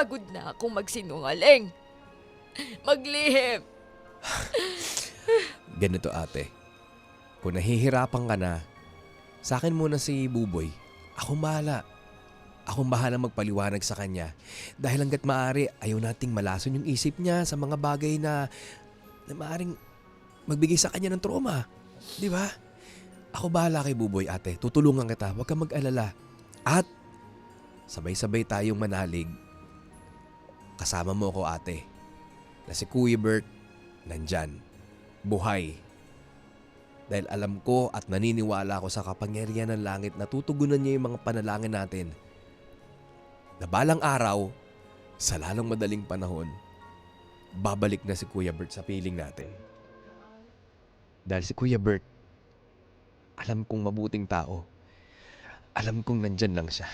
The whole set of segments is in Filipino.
Pagod na akong magsinungaling. Maglihim. Ganito ate. Kung nahihirapan ka na, sa akin muna si Buboy. Akong bahala. Akong bahala magpaliwanag sa kanya. Dahil hanggat maaari, ayaw nating malason yung isip niya sa mga bagay na, na maaring magbigay sa kanya ng trauma. Di ba? Ako bahala kay Buboy ate. Tutulungan kita. Huwag kang mag-alala. At sabay-sabay tayong manalig. Kasama mo ako ate. Na si Kuya Bert nandyan. Buhay. Dahil alam ko at naniniwala ako sa kapangyarihan ng langit na tutugunan niya yung mga panalangin natin. Na balang araw, sa lalong madaling panahon, babalik na si Kuya Bert sa piling natin. Dahil si Kuya Bert, alam kong mabuting tao. Alam kong nandyan lang siya.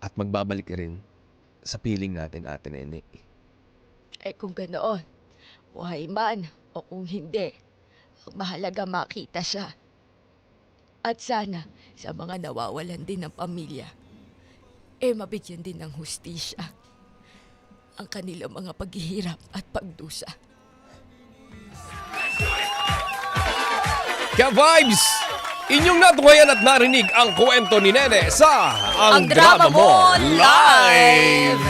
At magbabalik rin sa piling natin, Ate Nene. Eh kung ganoon, buhay man o kung hindi, mahalaga makita siya. At sana sa mga nawawalan din ng pamilya, eh mabigyan din ng hustisya ang kanilang mga paghihirap at pagdusa. Ka-Vibes! Inyong natuwayan at narinig ang kwento ni Nene sa Ang, Ang Drama Mo Live!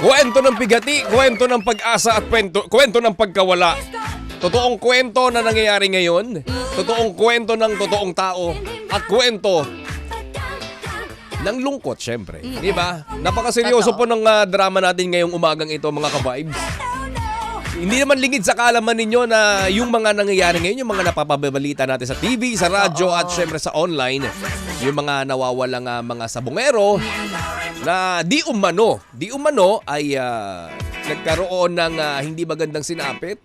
Kwento ng pigati, kwento ng pag-asa at kwento, kwento ng pagkawala. Totoong kwento na nangyayari ngayon, totoong kwento ng totoong tao, at kwento ng lungkot, syempre. Di ba? Napakaseryoso Totoo. po ng ah, drama natin ngayong umagang ito, mga ka-vibes. Hindi naman lingid sa kaalaman ninyo na yung mga nangyayari ngayon, yung mga napapabalita natin sa TV, sa radyo at syempre sa online, yung mga nawawalang ah, mga sabungero na di umano, di umano ay ah, nagkaroon ng ah, hindi magandang sinapit.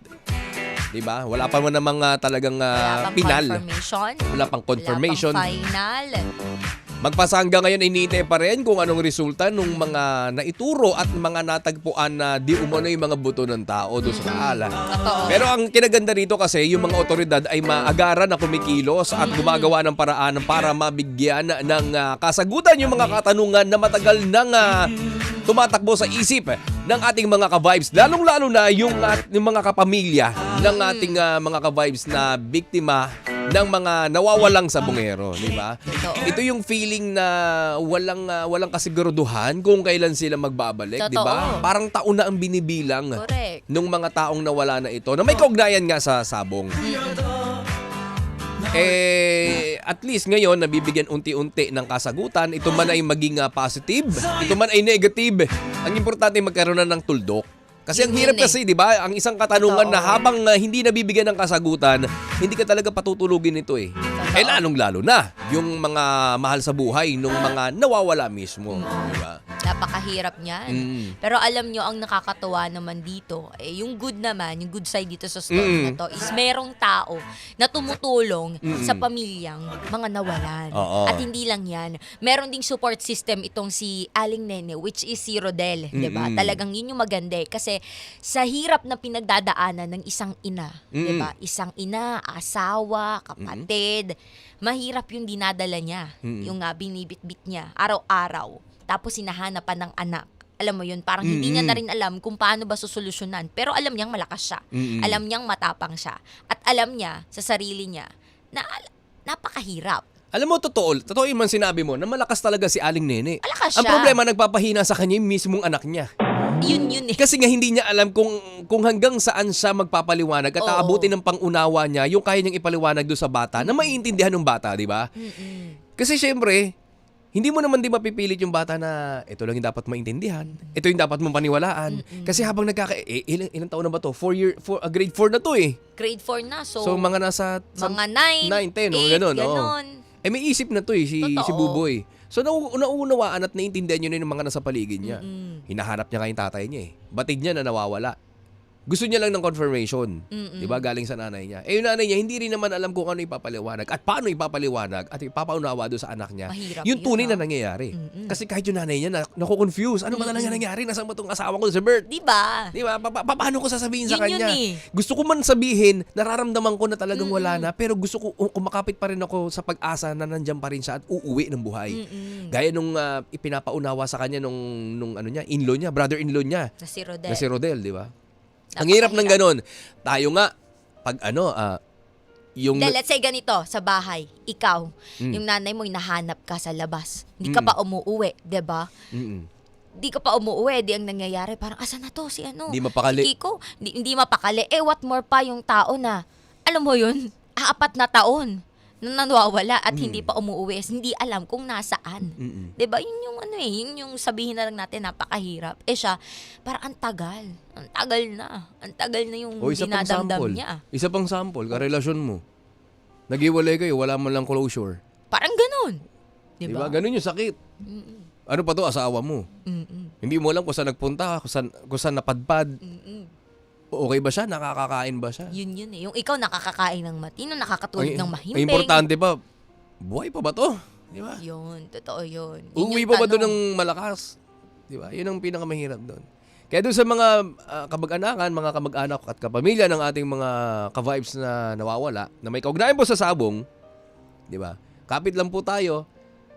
'Di ba? Wala pa man namang ah, talagang Wala ah, pang pinal. confirmation. Wala pang confirmation. Wala pang final. Magpasa hanggang ngayon inintay pa rin kung anong resulta ng mga naituro at mga natagpuan na di umano yung mga buto ng tao doon sa kaala. Pero ang kinaganda rito kasi yung mga otoridad ay maagaran na kumikilos at gumagawa ng paraan para mabigyan ng ah, kasagutan yung mga katanungan na matagal nang ah, tumatakbo sa isip ng ating mga ka-vibes. Lalong-lalo na yung, at- yung mga kapamilya ng ating ah, mga ka-vibes na biktima ng mga nawawalang sabungero, di ba? Ito yung feeling na walang ah, walang kasiguraduhan kung kailan sila magbabalik, di ba? Parang taon na ang binibilang Correct. nung mga taong nawala na ito na may kaugnayan nga sa sabong. Eh, at least ngayon, nabibigyan unti-unti ng kasagutan. Ito man ay maging ah, positive, ito man ay negative. Ang importante magkaroon na ng tuldok. Kasi ang hirap eh. kasi, di ba? Ang isang katanungan Totoo. na habang ah, hindi nabibigyan ng kasagutan, hindi ka talaga patutulugin ito eh. Eh lalong-lalo na yung mga mahal sa buhay nung mga nawawala mismo. Di ba? Napakahirap niyan. Mm. Pero alam nyo, ang nakakatuwa naman dito, eh, yung good naman, yung good side dito sa story Mm. na to, is merong tao na tumutulong Mm-mm. sa pamilyang mga nawalan. Oo. At hindi lang yan, meron ding support system itong si Aling Nene, which is si Rodel, di ba? Mm-mm. Talagang yun yung maganda eh. Kasi sa hirap na pinagdadaanan ng isang ina, Mm-mm. ba? Isang ina, asawa, kapatid, mahirap yung dinadala niya, Mm-mm. yung uh, binibit-bit niya, araw-araw. Tapos sinahanapan ng anak. Alam mo yun, parang hindi niya Mm-mm. na rin alam kung paano ba susolusyonan. Pero alam niyang malakas siya. Mm-mm. Alam niyang matapang siya. At alam niya sa sarili niya na napakahirap. Alam mo, totoo, totoo yung man sinabi mo na malakas talaga si Aling Nene. Malakas Ang siya. problema, nagpapahina sa kanya yung mismong anak niya. Yun yun eh. Kasi nga hindi niya alam kung kung hanggang saan siya magpapaliwanag at Oo. aabutin ng pangunawa niya yung kaya niyang ipaliwanag doon sa bata na maiintindihan ng bata, di ba? Mm-mm. Kasi syempre, hindi mo naman di mapipilit yung bata na ito lang yung dapat maintindihan. Ito yung dapat mong paniwalaan. Kasi habang nagkaka... Eh, ilang, ilang taon na ba to? Four year, four, ah, grade 4 na to eh. Grade 4 na. So, So, mga nasa... sa- mga 9, nine, ten, oh, 8, ganun, oh. Eh may isip na to eh, si, Totoo. si Buboy. So nau- nauunawaan at naiintindihan niya na yung mga nasa paligid niya. Mm-mm. Hinahanap niya nga yung tatay niya eh. Batid niya na nawawala. Gusto niya lang ng confirmation. Mm-mm. 'Di ba? Galing sa nanay niya. Eh yung nanay niya hindi rin naman alam kung ano ipapaliwanag at paano ipapaliwanag at ipapaunawa doon sa anak niya. Mahirap yung yun, tunay na ah. nangyayari. Mm-mm. Kasi kahit yung nanay niya na, naku-confuse. Ano ba talaga nangyari? Nasaan ba tong asawa ko sa birth? Di ba? Di ba? Pa- pa- paano ko sasabihin sa Yun yun kanya? eh. Gusto ko man sabihin, nararamdaman ko na talagang wala na, pero gusto ko, um, kumakapit pa rin ako sa pag-asa na nandyan pa rin siya at uuwi ng buhay. Mm-mm. Gaya nung ah, ipinapaunawa sa kanya nung, nung ano niya, in-law niya, brother-in-law niya, Na si Rodel. na si Rodel, di ba? Ang hirap ng ganun. Tayo nga, pag ano, ah, yung... Dahil let's say ganito, sa bahay, ikaw, Mm. yung nanay mo, nahanap ka sa labas. Hindi ka Mm. pa umuuwi, 'di ba? Mm-mm. Di ka pa umuuwi, di ang nangyayari, parang asa na to si ano? Hindi mapakali. Si Kiko, hindi, hindi mapakali. Eh, what more pa yung tao na, alam mo yun, apat na taon na nawawala at Mm. hindi pa umuuwi, hindi alam kung nasaan. Mm-mm. 'Di ba? Yun yung ano eh, yun yung sabihin na lang natin napakahirap. Eh siya, parang ang tagal. Ang tagal na. Ang tagal na yung O isa pang dinadamdam sample. niya. Isa pang sample, karelasyon mo. Nagiwalay kayo, wala man lang closure. Parang ganun. 'Di ba? ba? Ganun yung sakit. Mm-mm. Ano pa to, asawa mo? Mm-mm. Hindi mo alam kung saan nagpunta, kung saan, kung saan napadpad. Mm-mm. Okay ba siya? Nakakakain ba siya? Yun yun eh. Yung ikaw nakakakain ng matino, nakakatulog ng Ang mahimbing. importante pa, buhay pa ba to? Di ba? Yun, totoo yun. Yun yung pa ba doon ng malakas? Di ba? Yun ang pinakamahirap doon. Kaya doon sa mga ah, kamag-anakan, mga kamag-anak at kapamilya ng ating mga ka-vibes na nawawala, na may kaugnayan po sa sabong, di ba? Kapit lang po tayo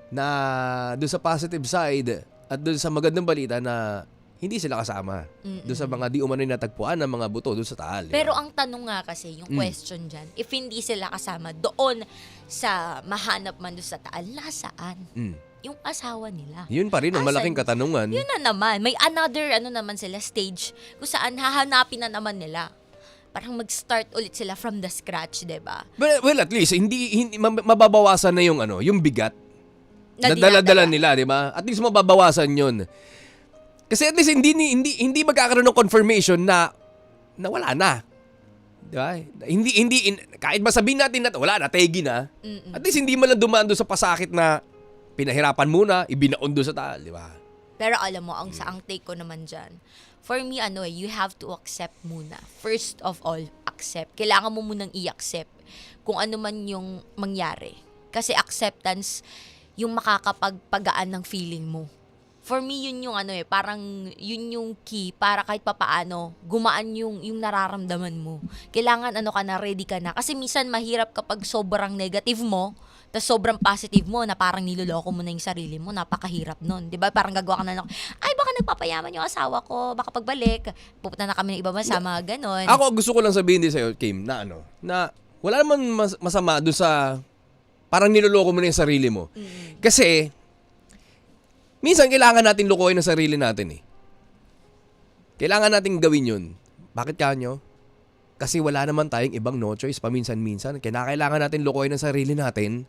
na doon sa positive side at doon sa magandang balita na hindi sila kasama. Mm-mm. Doon sa mga di umano'y natagpuan ng mga buto doon sa taal. Pero ang tanong nga kasi, yung Mm. question dyan, if hindi sila kasama doon sa mahanap man doon sa taal, nasaan? Mm. Yung asawa nila. Yun pa rin ang malaking katanungan. Yun na naman. May another, ano naman sila, stage kung saan hahanapin na naman nila. Parang mag-start ulit sila from the scratch, 'di ba? Well, well, at least hindi, hindi ma- mababawasan na yung ano, yung bigat na dala dinadala. nila, di ba? At least mababawasan 'yun. Kasi at least hindi hindi hindi magkakaroon ng confirmation na na wala na. Di ba? Hindi hindi in- kahit ba sabihin natin na wala na, tegi na. Mm-mm. At least hindi man lang dumaan doon sa pasakit na pinahirapan muna, ibinaon doon sa taal, di ba? Pero alam mo, ang sa ang take ko naman dyan, for me, ano eh, you have to accept muna. First of all, accept. Kailangan mo munang i-accept kung ano man yung mangyari. Kasi acceptance, yung makakapagpagaan ng feeling mo. For me, yun yung ano eh, parang yun yung key para kahit papaano, gumaan yung, yung nararamdaman mo. Kailangan ano ka na, ready ka na. Kasi minsan mahirap kapag sobrang negative mo, tapos sobrang positive mo na parang niloloko mo na yung sarili mo, napakahirap nun. 'Di ba Parang gagawa ka na ng, ay baka nagpapayaman yung asawa ko, baka pagbalik, pupunta na kami ng iba bansa, mga ganon. Ako gusto ko lang sabihin din sa'yo, Kim, na ano, na wala naman mas- masama doon sa parang niloloko mo na yung sarili mo. Mm. Kasi, minsan kailangan natin lokohin ang sarili natin eh. Kailangan natin gawin yun. Bakit kanyo? Kasi wala naman tayong ibang no choice paminsan-minsan. Kaya kailangan natin lokohin ang sarili natin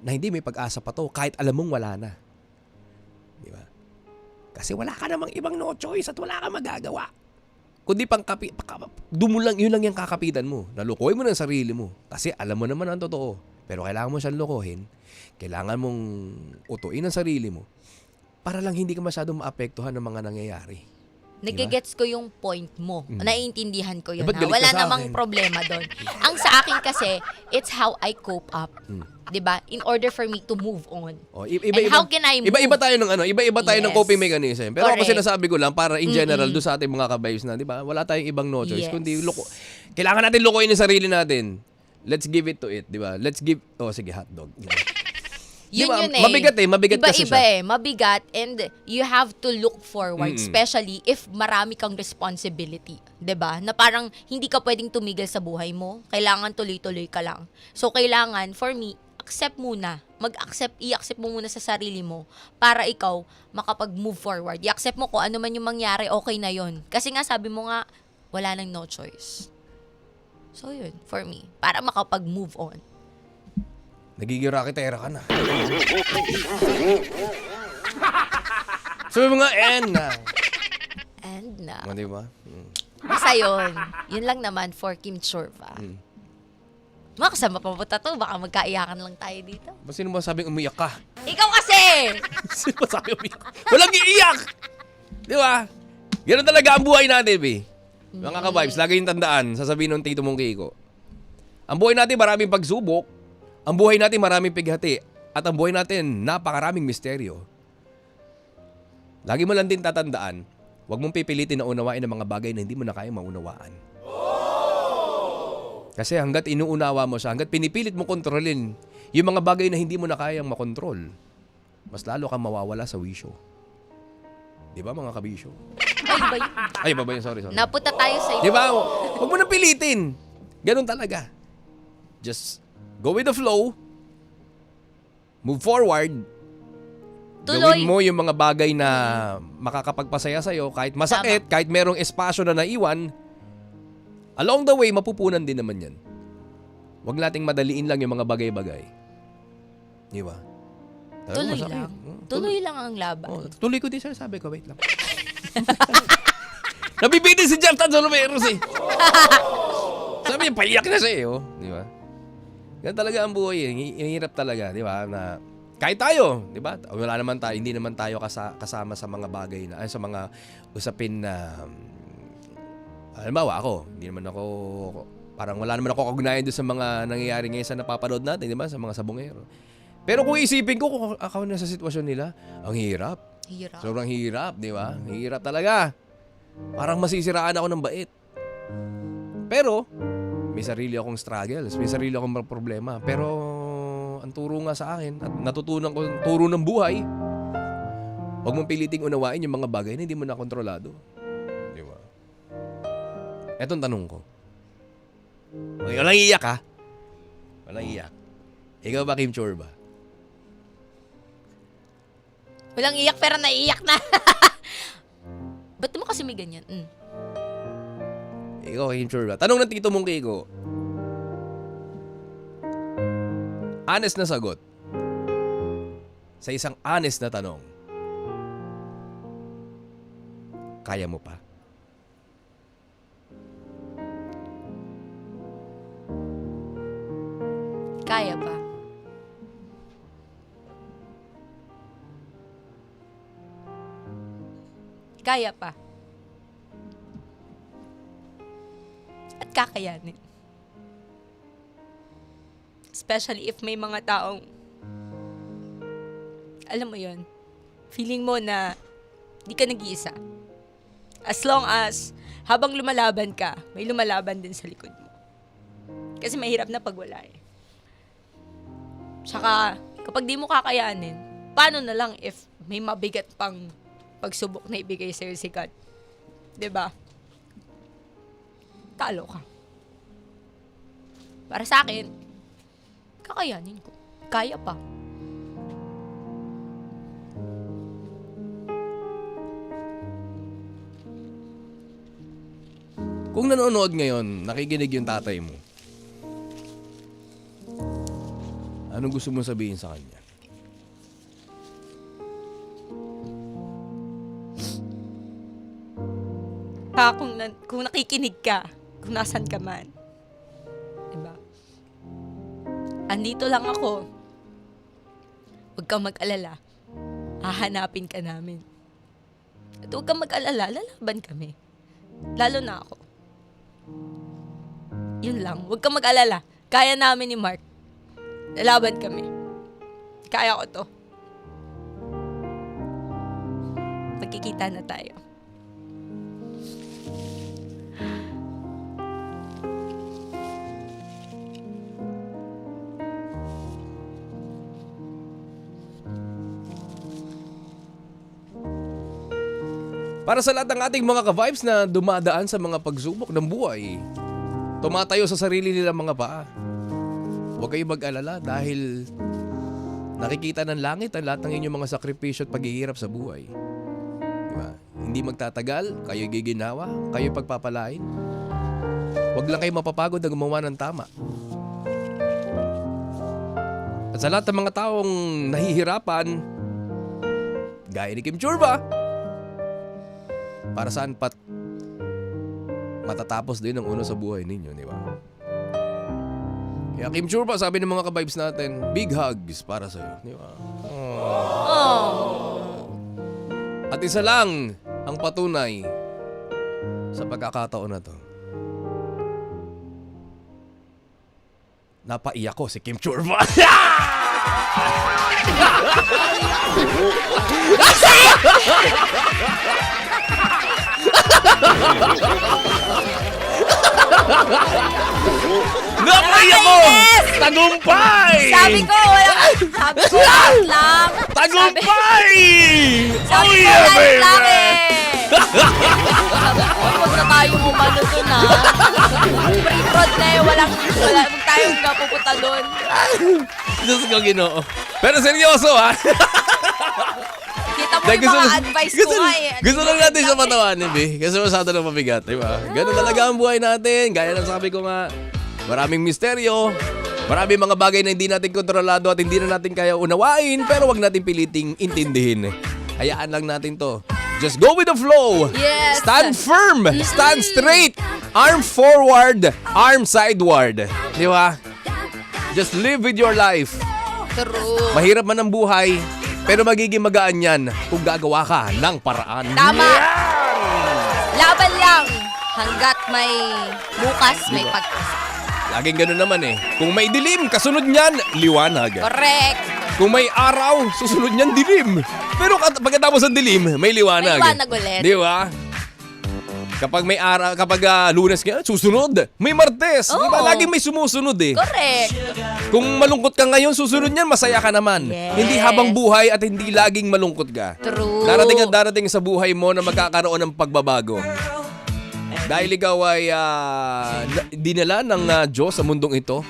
na hindi may pag-asa pa to kahit alam mong wala na. Di ba? Kasi wala ka namang ibang no choice at wala kang magagawa. Kundi pang kapi, paka, doon mo lang, yun lang yung kakapitan mo. Nalukoy mo ng sarili mo. Kasi alam mo naman ang totoo. Pero kailangan mo siyang lokohin. Kailangan mong utuin ang sarili mo para lang hindi ka masyadong maapektuhan ng mga nangyayari. Nagigets ko yung point mo. Mm. Naiintindihan ko yun. Eh, ba't ha? Wala namang akin? problema doon. Ang sa akin kasi, it's how I cope up. Mm. 'Di ba In order for me to move on. O, i- And iba, how can I move? Iba-iba tayo ng ano, iba-iba tayo ng Yes. coping mechanism. Pero ako Correct. sinasabi ko lang para in general Mm-mm. do sa ating mga kabayos na, 'di ba? Wala tayong ibang no choice Yes. kundi loko. Kailangan natin lokohin yung sarili natin. Let's give it to it, 'di ba? Let's give Oh, sige, hotdog. Yun Di ba? yun eh. Mabigat eh, mabigat kasi Iba-iba siya. eh, mabigat and you have to look forward, Mm-mm. especially if marami kang responsibility. 'Di ba Na parang hindi ka pwedeng tumigil sa buhay mo. Kailangan tuloy-tuloy ka lang. So, kailangan, for me, accept muna. Mag-accept, i-accept mo muna sa sarili mo para ikaw makapag-move forward. I-accept mo kung ano man yung mangyari, okay na yon Kasi nga, sabi mo nga, wala nang no choice. So, yun, for me. Para makapag-move on. Nagiging raketera ka na. Sabi mo nga, and na. And na. O, di ba? Mm. Basta yun. Yun lang naman for Kim Chorva. Mm. Mga kasama pa po to, baka magkaiyakan lang tayo dito. Ba, sino ba sabing umiyak ka? Ikaw kasi! sino ba umiyak? Walang iiyak! Di ba? Ganun talaga ang buhay natin, be. Mga ka-vibes, lagi yung tandaan, sasabihin ng tito mong Kiko. Ang buhay natin maraming pagsubok, ang buhay natin maraming pighati, at ang buhay natin napakaraming misteryo. Lagi mo lang din tatandaan, huwag mong pipilitin na unawain ang mga bagay na hindi mo na kaya maunawaan. Kasi hanggat inuunawa mo siya, hanggat pinipilit mo kontrolin yung mga bagay na hindi mo na kayang makontrol, mas lalo kang mawawala sa wisyo. Di ba mga kabisyo? Ay, ba yun? Ay, baba yun, sorry, sorry. Napunta tayo sa Di ba? Huwag mo nang pilitin. Ganun talaga. Just go with the flow. Move forward. Tuloy. Gawin mo yung mga bagay na makakapagpasaya sa'yo. Kahit masakit, kahit merong espasyo na naiwan. Along the way, mapupunan din naman yan. Huwag nating madaliin lang yung mga bagay-bagay. Di ba? Tuloy lang. Oh, Tuloy lang ang laban. Oh, tuloy ko din sir, sabi ko, wait lang. Nabibitin si Jartan Solomeros eh. sabi niya, paiyak na siya eh, oh. Di ba? Yan talaga ang buhay eh. Hi- Hirap talaga, di ba? Na, kahit tayo, di ba? Wala naman tayo, hindi naman tayo kasa- kasama sa mga bagay na, ay, sa mga usapin na, um, halimbawa ako, hindi naman ako, parang wala naman ako kagnayan doon sa mga nangyayari ngayon sa napapanood natin, di ba? Sa mga sabongero. Pero kung isipin ko, kung ako na sa sitwasyon nila, ang hirap. Hirap. Sobrang hirap, di ba? Hirap talaga. Parang masisiraan ako ng bait. Pero, may sarili akong struggles, may sarili akong problema. Pero, ang turo nga sa akin, at natutunan ko ang turo ng buhay, huwag mong piliting unawain yung mga bagay na hindi mo na kontrolado. Di ba? Etong tanong ko. Okay, walang iyak ha? Walang iyak. Ikaw ba, Kim Chor ba? Walang iyak pero naiiyak na. Ba't mo kasi may ganyan? Mm. Ikaw, ba? Tanong ng tito mong Kiko. Honest na sagot. Sa isang honest na tanong. Kaya mo pa? Kaya pa. Kaya pa. At kakayanin. Especially if may mga taong alam mo yon feeling mo na di ka nag-iisa. As long as habang lumalaban ka, may lumalaban din sa likod mo. Kasi mahirap na pag wala eh. Tsaka, kapag di mo kakayanin, paano na lang if may mabigat pang pagsubok na ibigay sa'yo si God? 'Di ba? Talo ka. Para sa akin, kakayanin ko. Kaya pa. Kung nanonood ngayon, nakikinig yung tatay mo. Anong gusto mong sabihin sa kanya? Pa, kung, na- kung nakikinig ka, kung nasan ka man. 'Di ba? Andito lang ako. Huwag kang mag-alala. Hahanapin ka namin. At huwag kang mag-alala, lalaban kami. Lalo na ako. Yun lang. Huwag kang mag-alala. Kaya namin ni Mark. Lalaban kami. Kaya ko to. Magkikita na tayo. Para sa lahat ng ating mga ka-vibes na dumadaan sa mga pagsubok ng buhay, tumatayo sa sarili nilang mga paa. Huwag kayong mag-alala dahil nakikita ng langit ang lahat ng inyong mga sakripisyo at paghihirap sa buhay. Diba? Hindi magtatagal, kayo giginawa, kayo pagpapalain. Huwag lang kayo mapapagod na gumawa ng tama. At sa lahat ng mga taong nahihirapan, gaya ni Kim Churba, para saan pat matatapos din ang uno sa buhay ninyo, di ba? Kaya Kim Churba, sabi ng mga ka-vibes natin, big hugs para sa'yo, di ba? Oh. At isa lang ang patunay Sa pagkakataon na to, napaiyak ko si Kim Churva. napaiyak ko! Yes! Tagumpay! Sabi ko, wala Sabi ko, light lang. Tagumpay! Sabi, sabi oh ko, yeah, light baby! lang eh. Sabi ko, huwag na tayong umano dun ha. Free road na eh. Walang, wala, huwag tayong nga pupunta dun. Diyos ko, ginoo. Pero seryoso, ha? Dahil yung mga advice gusto, ko nga eh. Gusto lang natin siya lang eh. patawanin, Bi. Kasi masyado na mabigat, di ba? Ganun talaga ang buhay natin. Gaya ng sabi ko nga, maraming misteryo, maraming mga bagay na hindi natin kontrolado at hindi na natin kaya unawain, pero wag natin piliting intindihin. Hayaan lang natin to. Just go with the flow. Yes. Stand firm. Stand straight. Arm forward. Arm sideward. Di ba? Just live with your life. True. Mahirap man ang buhay, pero magiging magaan yan kung gagawa ka ng paraan. Tama. Laban lang. Hanggat may bukas, may Diba? pag-asa. Laging ganun naman eh. Kung may dilim, kasunod niyan, liwanag. Correct. Kung may araw, susunod niyan dilim. Pero kat- pagkatapos ng dilim, may liwanag. May liwanag ulit. Di ba? Kapag may araw, kapag ah, lunes nga, susunod. May martes. Di ba? Laging may sumusunod eh. Correct. Kung malungkot ka ngayon, susunod niyan, masaya ka naman. Yes. Hindi habang buhay at hindi laging malungkot ka. True. Darating at darating sa buhay mo na magkakaroon ng pagbabago. Dahil ikaw ay na- dinala ng ah, Diyos sa mundong ito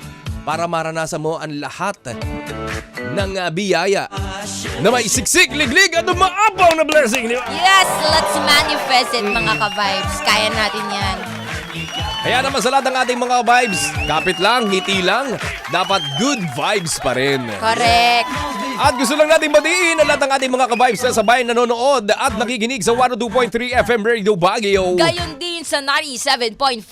para maranasan mo ang lahat ng ah, biyaya na may siksik, liglig at umaapaw na blessing. Di ba? Yes, let's manifest it mga ka-vibes. Kaya natin yan. Kaya naman sa lahat ng ating mga vibes, kapit lang, ngiti lang, dapat good vibes pa rin. Correct. At gusto lang natin batiin ang lahat ng ating mga ka-vibes na sabay nanonood at nakikinig sa 102.3 FM Radio Baguio. Gayon din sa 97.5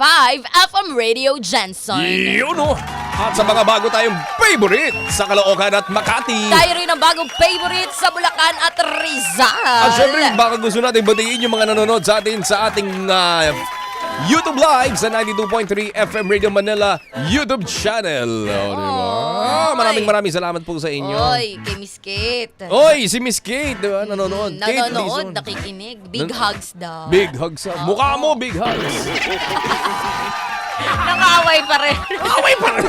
FM Radio Jensen. Yun o! At sa mga bago tayong favorite sa Caloocan at Makati. Tayo rin ang bagong favorite sa Bulacan at Rizal. At syempre, baka gusto natin batiin yung mga nanonood sa atin sa ating ah, YouTube Live sa 92.3 FM Radio Manila YouTube channel. O, di ba? Oy. Maraming maraming salamat po sa inyo. Oy, kay Miss Kate. Oy, si Miss Kate, di ba? Nanonood. Mm, Kate Nanonood, Dizon. nakikinig. Big Nan- hugs daw. Big hugs. sa- Mukha mo, big hugs. Nakaaway pa rin. Away pa rin.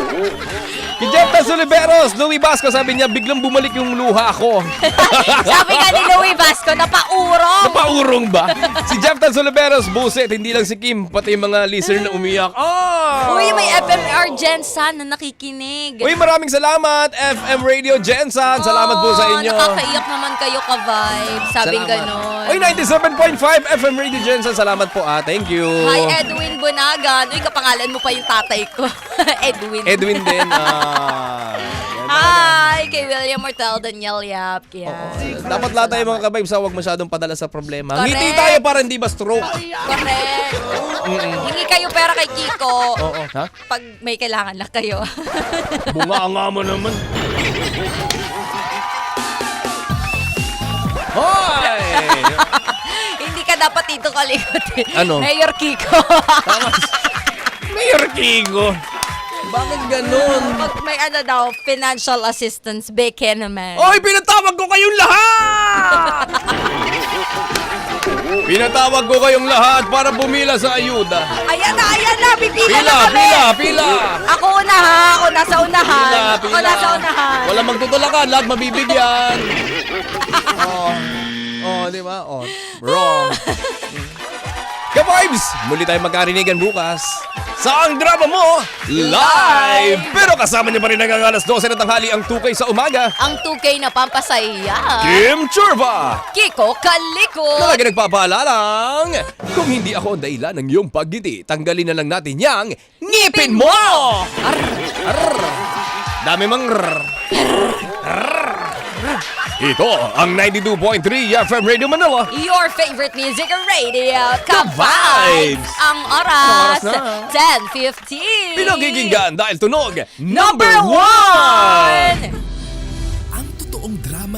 Kay Jeftas Oliveros, Louie Basco, sabi niya, biglang bumalik yung luha ko. Sabi nga ni Louie Vasco, napaurong. Napaurong ba? si Jeftas Oliveros, buset, hindi lang si Kim, pati yung mga listener na umiyak. Ah! Uy, may FMR Jensen na nakikinig. Uy, maraming salamat, FM Radio Jensen. Salamat po sa Oh, inyo. Nakakaiyak naman kayo ka-vibe. Sabing Salamat. ganon. Uy, 97.5 FM Radio Jensen. Salamat po ah. Thank you. Hi, Edwin Bunagan. Uy, kapangalan mo pa yung tatay ko. Edwin. Edwin din. Ah, yan. Hi, kay William Martel, Daniel Yap. Yan. Dapat lahat tayo mga kabibes, huwag masyadong padala sa problema. Correct. Ngiti tayo para hindi ba stroke? Correct. Hingi kayo pera kay Kiko. Oo. Ha? Pag may kailangan lang kayo. Bunga nga mo naman. Hoy! Hindi ka dapat dito kalikot. eh. Ano? Mayor Kiko. Mayor Kigo. Bakit ganun? Pag may ano daw, financial assistance, beke naman. Oy, pinatawag ko kayong lahat! pinatawag ko kayong lahat para bumila sa ayuda. Ayan na, ayan na, pipila Pila, na kami. pila, pila. Ako una ha, ako nasa unahan. Pila, Ako pila. nasa unahan. Walang magtutulakan, lahat mabibigyan. oh, oh, di ba? Oh, wrong. Ka-vibes! Muli tayong magkarinigan bukas sa ang drama mo live! Pero kasama niyo pa rin hanggang alas 12 na tanghali ang tukay sa umaga. Ang 2K na pampasaya. Kim Churva! Kiko Kaliko. Lagi nagpapaalalang, kung hindi ako ang dahilan ng iyong paggiti, tanggalin na lang natin yang ngipin mo! Arr! Dami mang rrr. Rrr. Ito ang 92.3 FM Radio Manila. Your favorite music radio, Ka-vibes. Ang oras, Ang oras 10.15. Pinagiginggan dahil tunog Number one!